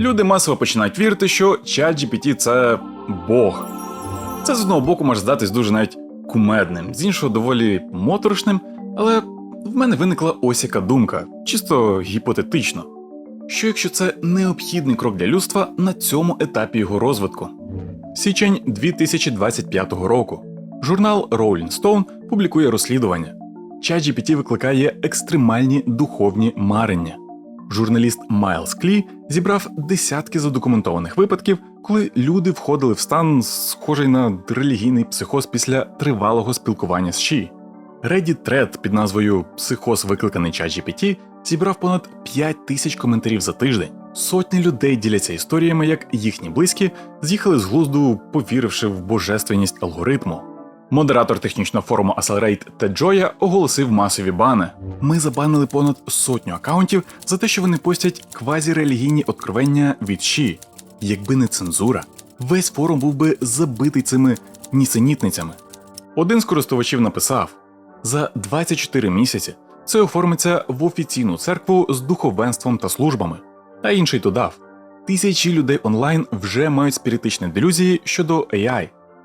Люди масово починають вірити, що ChatGPT – це Бог. Це з одного боку може здатись дуже навіть кумедним, з іншого доволі моторошним, але в мене виникла ось яка думка, чисто гіпотетично. Що якщо це необхідний крок для людства на цьому етапі його розвитку? Січень 2025 року. Журнал Rolling Stone публікує розслідування. ChatGPT викликає екстремальні духовні марення. Журналіст Майлз Клі зібрав десятки задокументованих випадків, коли люди входили в стан, схожий на релігійний психоз після тривалого спілкування з Ші. Reddit Thread під назвою Психоз викликаний ChatGPT зібрав понад 5 тисяч коментарів за тиждень. Сотні людей діляться історіями, як їхні близькі з'їхали з глузду, повіривши в божественність алгоритму. Модератор технічного форуму Accelerate Тед Джоя оголосив масові бани. Ми забанили понад сотню акаунтів за те, що вони постять квазірелігійні откровення від Ші. Якби не цензура, весь форум був би забитий цими нісенітницями. Один з користувачів написав: за 24 місяці це оформиться в офіційну церкву з духовенством та службами. А інший додав: тисячі людей онлайн вже мають спіритичні делюзії щодо AI.